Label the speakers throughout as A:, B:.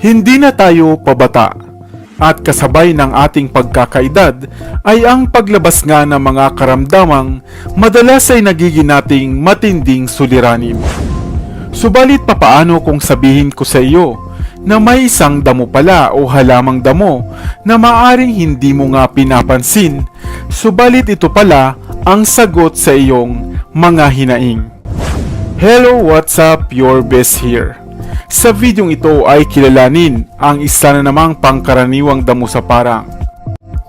A: Hindi na tayo pabata. At kasabay ng ating pagkakaedad ay ang paglabas nga ng mga karamdamang madalas ay nagiging nating matinding suliranin. Subalit papaano kung sabihin ko sa iyo na may isang damo pala o halamang damo na maaring hindi mo nga pinapansin, subalit ito pala ang sagot sa iyong mga hinaing. Hello, what's up? Your best here. Sa videong ito ay kilalanin ang isa na namang pangkaraniwang damo sa parang.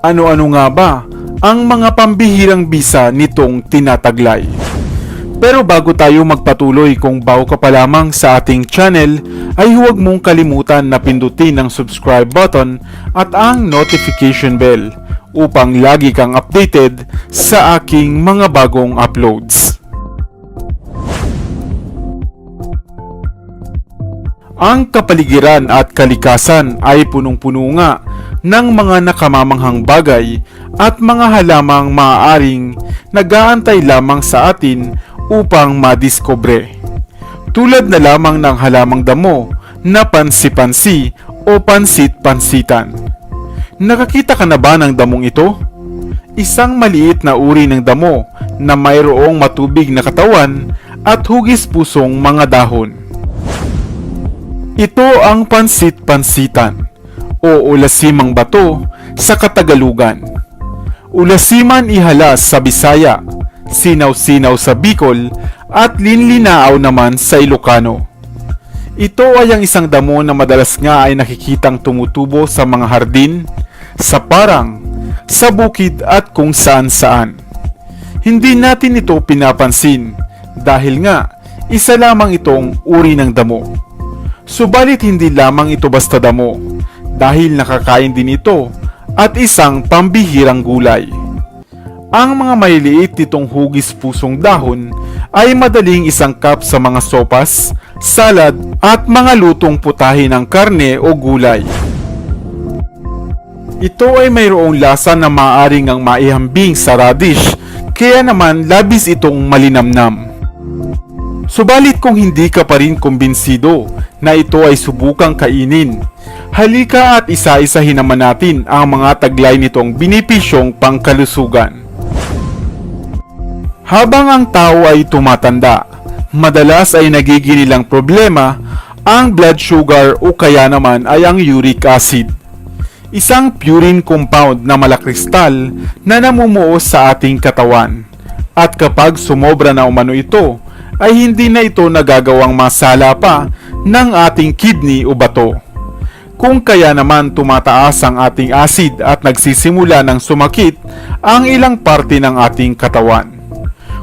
A: Ano-ano nga ba ang mga pambihirang bisa nitong tinataglay? Pero bago tayo magpatuloy kung bago ka pa lamang sa ating channel, ay huwag mong kalimutan na pindutin ang subscribe button at ang notification bell upang lagi kang updated sa aking mga bagong uploads. Ang kapaligiran at kalikasan ay punong-puno nga ng mga nakamamanghang bagay at mga halamang maaaring nagaantay lamang sa atin upang madiskobre. Tulad na lamang ng halamang damo na pansi-pansi o pansit-pansitan. Nakakita ka na ba ng damong ito? Isang maliit na uri ng damo na mayroong matubig na katawan at hugis pusong mga dahon. Ito ang pansit-pansitan o ulasimang bato sa Katagalugan. Ulasiman ihalas sa Bisaya, sinaw-sinaw sa Bicol at linlinaaw naman sa Ilocano. Ito ay ang isang damo na madalas nga ay nakikitang tumutubo sa mga hardin, sa parang, sa bukid at kung saan-saan. Hindi natin ito pinapansin dahil nga isa lamang itong uri ng damo. Subalit hindi lamang ito basta damo dahil nakakain din ito at isang pambihirang gulay. Ang mga maliliit nitong hugis pusong dahon ay madaling isangkap sa mga sopas, salad at mga lutong putahe ng karne o gulay. Ito ay mayroong lasa na maaaring ang maihambing sa radish kaya naman labis itong malinamnam. Subalit kung hindi ka pa rin kumbinsido na ito ay subukang kainin, halika at isa-isahin naman natin ang mga taglay nitong binipisyong pangkalusugan. Habang ang tao ay tumatanda, madalas ay nagiginilang problema ang blood sugar o kaya naman ay ang uric acid. Isang purine compound na malakristal na namumuo sa ating katawan. At kapag sumobra na umano ito, ay hindi na ito nagagawang masala pa ng ating kidney o bato. Kung kaya naman tumataas ang ating acid at nagsisimula ng sumakit ang ilang parte ng ating katawan.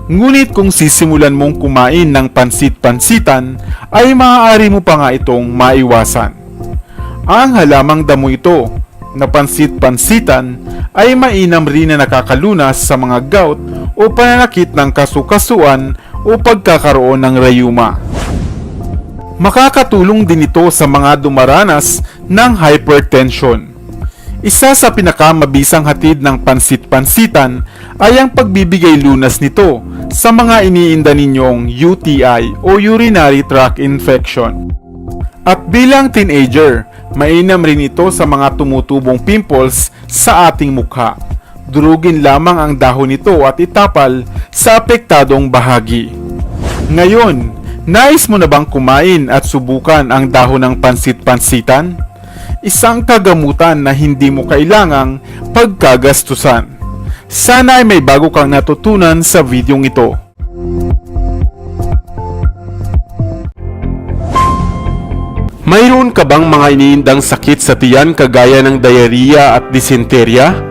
A: Ngunit kung sisimulan mong kumain ng pansit-pansitan, ay maaari mo pa nga itong maiwasan. Ang halamang damo ito na pansit-pansitan ay mainam rin na nakakalunas sa mga gout o pananakit ng kasukasuan o pagkakaroon ng rayuma. Makakatulong din ito sa mga dumaranas ng hypertension. Isa sa pinakamabisang hatid ng pansit-pansitan ay ang pagbibigay lunas nito sa mga iniinda ninyong UTI o urinary tract infection. At bilang teenager, mainam rin ito sa mga tumutubong pimples sa ating mukha. Durugin lamang ang dahon nito at itapal sa apektadong bahagi. Ngayon, nais mo na bang kumain at subukan ang dahon ng pansit-pansitan? Isang kagamutan na hindi mo kailangang pagkagastusan. Sana ay may bago kang natutunan sa videong ito. Mayroon ka bang mga iniindang sakit sa tiyan kagaya ng diarrhea at dysenteria?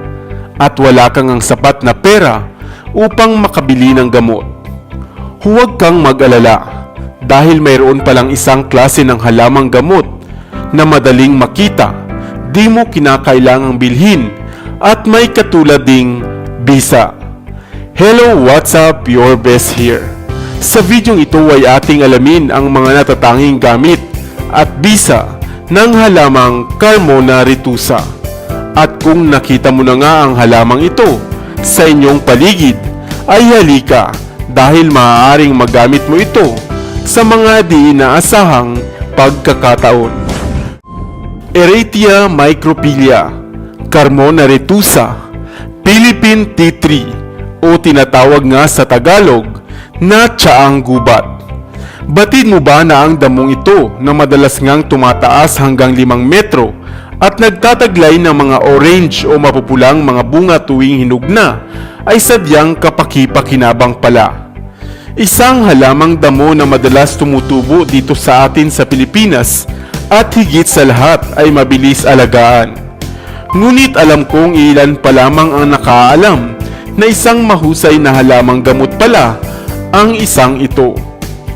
A: At wala kang ang sapat na pera upang makabili ng gamot? Huwag kang mag-alala dahil mayroon palang isang klase ng halamang gamot na madaling makita, di mo kinakailangang bilhin at may katulad ding bisa. Hello, what's up? Your best here. Sa videong ito ay ating alamin ang mga natatanging gamit at bisa ng halamang Carmona retusa. At kung nakita mo na nga ang halamang ito sa inyong paligid, ay halika dahil maaaring magamit mo ito sa mga di inaasahang pagkakataon. Eratia micropilia, Carmona retusa, Philippine T3 o tinatawag nga sa Tagalog na tsaang gubat. Batid mo ba na ang damong ito na madalas ngang tumataas hanggang 5 metro at nagtataglay ng mga orange o mapupulang mga bunga tuwing hinug na ay sadyang kapaki-pakinabang pala. Isang halamang damo na madalas tumutubo dito sa atin sa Pilipinas at higit sa lahat ay mabilis alagaan. Ngunit alam kong ilan pa lamang ang nakaalam na isang mahusay na halamang gamot pala ang isang ito.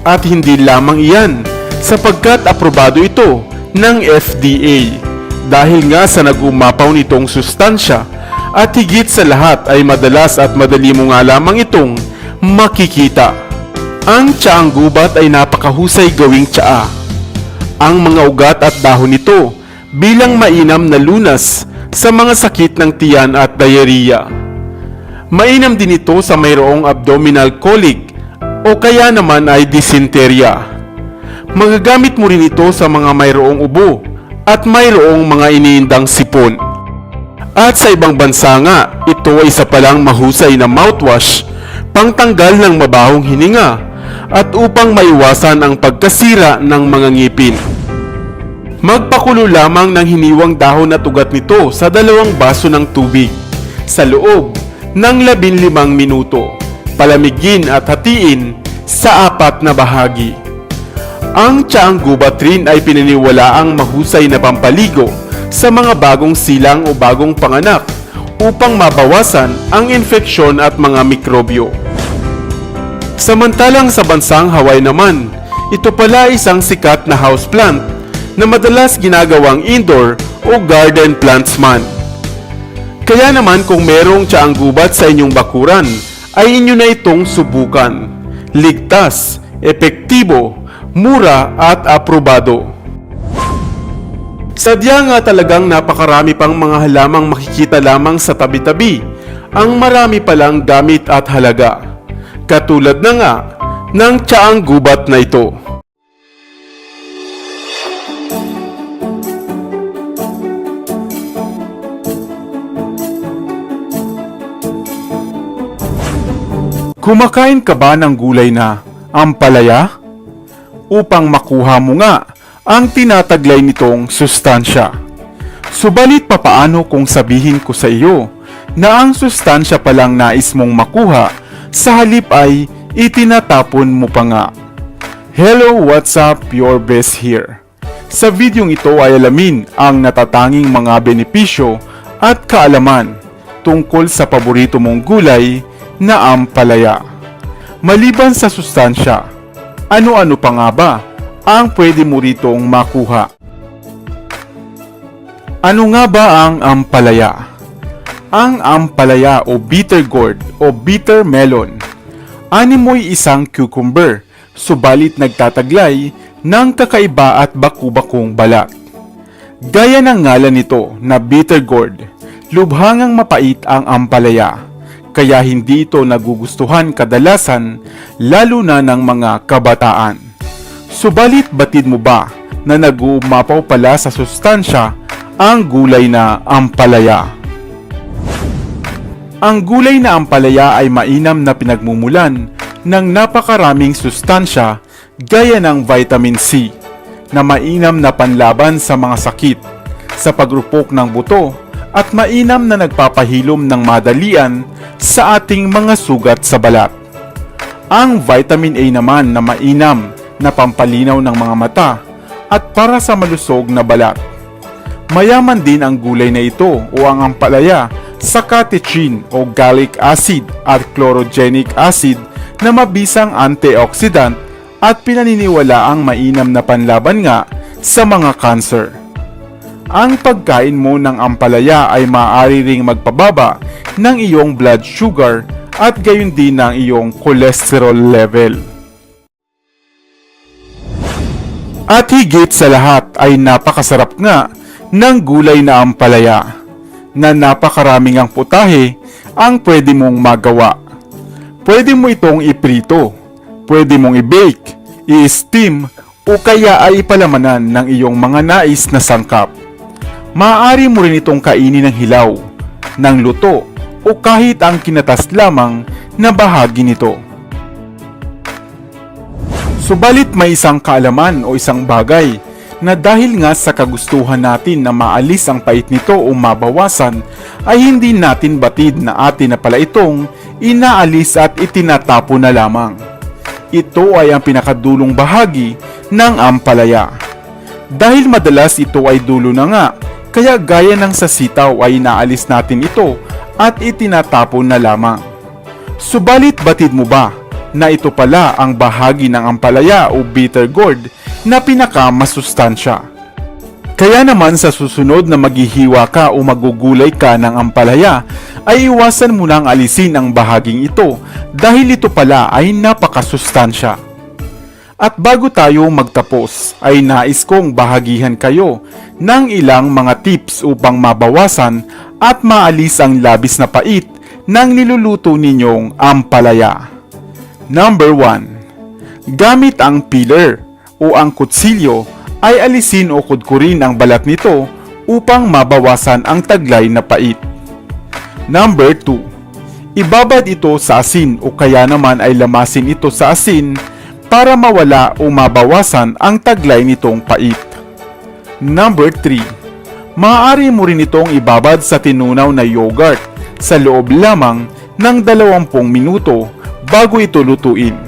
A: At hindi lamang iyan sapagkat aprobado ito ng FDA dahil nga sa nagumapaw nitong sustansya at higit sa lahat ay madalas at madali mo nga lamang itong makikita. Ang tsaang gubat ay napakahusay gawing tsaa. Ang mga ugat at dahon nito bilang mainam na lunas sa mga sakit ng tiyan at diarrhea. Mainam din ito sa mayroong abdominal colic o kaya naman ay dysenteria. Magagamit mo rin ito sa mga mayroong ubo at mayroong mga iniindang sipon. At sa ibang bansa nga, ito ay isa palang mahusay na mouthwash pangtanggal ng mabahong hininga at upang maiwasan ang pagkasira ng mga ngipin. Magpakulo lamang ng hiniwang dahon at ugat nito sa dalawang baso ng tubig sa loob ng 15 minuto. Palamigin at hatiin sa apat na bahagi. Ang tsaang gubat rin ay pinaniwalaang mahusay na pampaligo sa mga bagong silang o bagong panganak upang mabawasan ang infeksyon at mga mikrobyo. Samantalang sa bansang Hawaii naman, ito pala isang sikat na houseplant na madalas ginagawang indoor o garden plants man. Kaya naman kung merong tsaang gubat sa inyong bakuran, ay inyo na itong subukan. Ligtas, epektibo, mura at aprobado. Sadya nga talagang napakarami pang mga halamang makikita lamang sa tabi-tabi. Ang marami palang gamit at halaga. Katulad na nga ng tsaang gubat na ito. Kumakain ka ba ng gulay na ampalaya? Upang makuha mo nga ang tinataglay nitong sustansya. Subalit papaano kung sabihin ko sa iyo na ang sustansya palang nais mong makuha sa halip ay itinatapon mo pa nga. Hello, what's up? Your best here. Sa videong ito ay alamin ang natatanging mga benepisyo at kaalaman tungkol sa paborito mong gulay na ampalaya. Maliban sa sustansya, ano-ano pa nga ba ang pwede mo ritong makuha? Ano nga ba ang ampalaya? Ang ampalaya o bitter gourd o bitter melon. Animoy isang cucumber, subalit nagtataglay ng kakaiba at baku-bakong balat. Gaya ng ngalan nito na bitter gourd, lubhangang mapait ang ampalaya kaya hindi ito nagugustuhan kadalasan lalo na ng mga kabataan. Subalit batid mo ba na nag-uumapaw pala sa sustansya ang gulay na ampalaya? Ang gulay na ampalaya ay mainam na pinagmumulan ng napakaraming sustansya gaya ng vitamin C na mainam na panlaban sa mga sakit, sa pagrupok ng buto at mainam na nagpapahilom ng madalian sa ating mga sugat sa balat. Ang vitamin A naman na mainam na pampalinaw ng mga mata at para sa malusog na balat. Mayaman din ang gulay na ito o ang ampalaya sa catechin o gallic acid at chlorogenic acid na mabisang antioxidant at pinaniniwala ang mainam na panlaban nga sa mga cancer. Ang pagkain mo ng ampalaya ay maaari ring magpababa ng iyong blood sugar at gayon din ng iyong cholesterol level. At higit sa lahat ay napakasarap nga ng gulay na ampalaya na napakaraming ang putahe ang pwede mong magawa. Pwede mo itong iprito, pwede mong i-bake, i-steam o kaya ay ipalamanan ng iyong mga nais na sangkap. Maaari mo rin itong kainin ng hilaw, ng luto, o kahit ang kinatas lamang na bahagi nito. Subalit may isang kaalaman o isang bagay na dahil nga sa kagustuhan natin na maalis ang pait nito o mabawasan ay hindi natin batid na atin na pala itong inaalis at itinatapo na lamang. Ito ay ang pinakadulong bahagi ng ampalaya. Dahil madalas ito ay dulo na nga, kaya gaya ng sa sitaw ay inaalis natin ito at itinatapon na lamang. Subalit batid mo ba na ito pala ang bahagi ng ampalaya o bitter gourd na pinakamasustansya? Kaya naman sa susunod na maghihiwa ka o magugulay ka ng ampalaya ay iwasan mo nang alisin ang bahaging ito dahil ito pala ay napakasustansya. At bago tayo magtapos ay nais kong bahagihan kayo ng ilang mga tips upang mabawasan at maalis ang labis na pait ng niluluto ninyong ampalaya. Number 1. Gamit ang peeler o ang kutsilyo ay alisin o kudkurin ang balat nito upang mabawasan ang taglay na pait. Number 2. Ibabad ito sa asin o kaya naman ay lamasin ito sa asin para mawala o mabawasan ang taglay nitong pait. Number 3. Maaari mo rin itong ibabad sa tinunaw na yogurt sa loob lamang ng 20 minuto bago ito lutuin.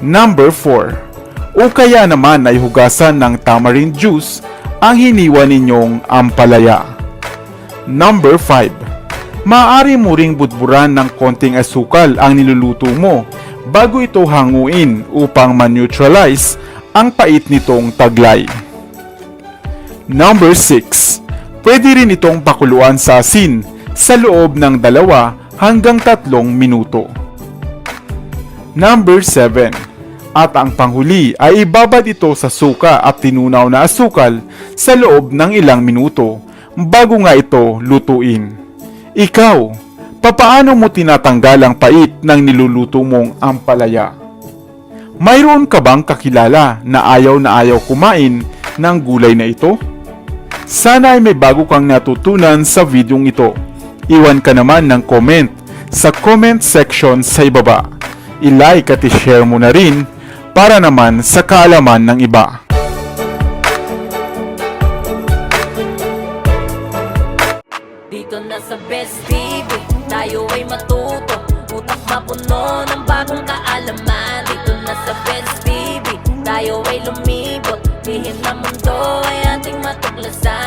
A: Number 4. O kaya naman ay hugasan ng tamarind juice ang hiniwa ninyong ampalaya. Number 5. Maaari mo ring budburan ng konting asukal ang niluluto mo bago ito hanguin upang ma-neutralize ang pait nitong taglay. Number 6. Pwede rin itong pakuluan sa asin sa loob ng dalawa hanggang tatlong minuto. Number 7. At ang panghuli ay ibabad ito sa suka at tinunaw na asukal sa loob ng ilang minuto bago nga ito lutuin. Ikaw, papaano mo tinatanggal ang pait ng niluluto mong ampalaya? Mayroon ka bang kakilala na ayaw na ayaw kumain ng gulay na ito? Sana ay may bago kang natutunan sa videong ito. Iwan ka naman ng comment sa comment section sa ibaba. I-like at i-share mo na rin para naman sa kaalaman ng iba.
B: Dito na sa Lahat ng mundo ay ating matuklasan.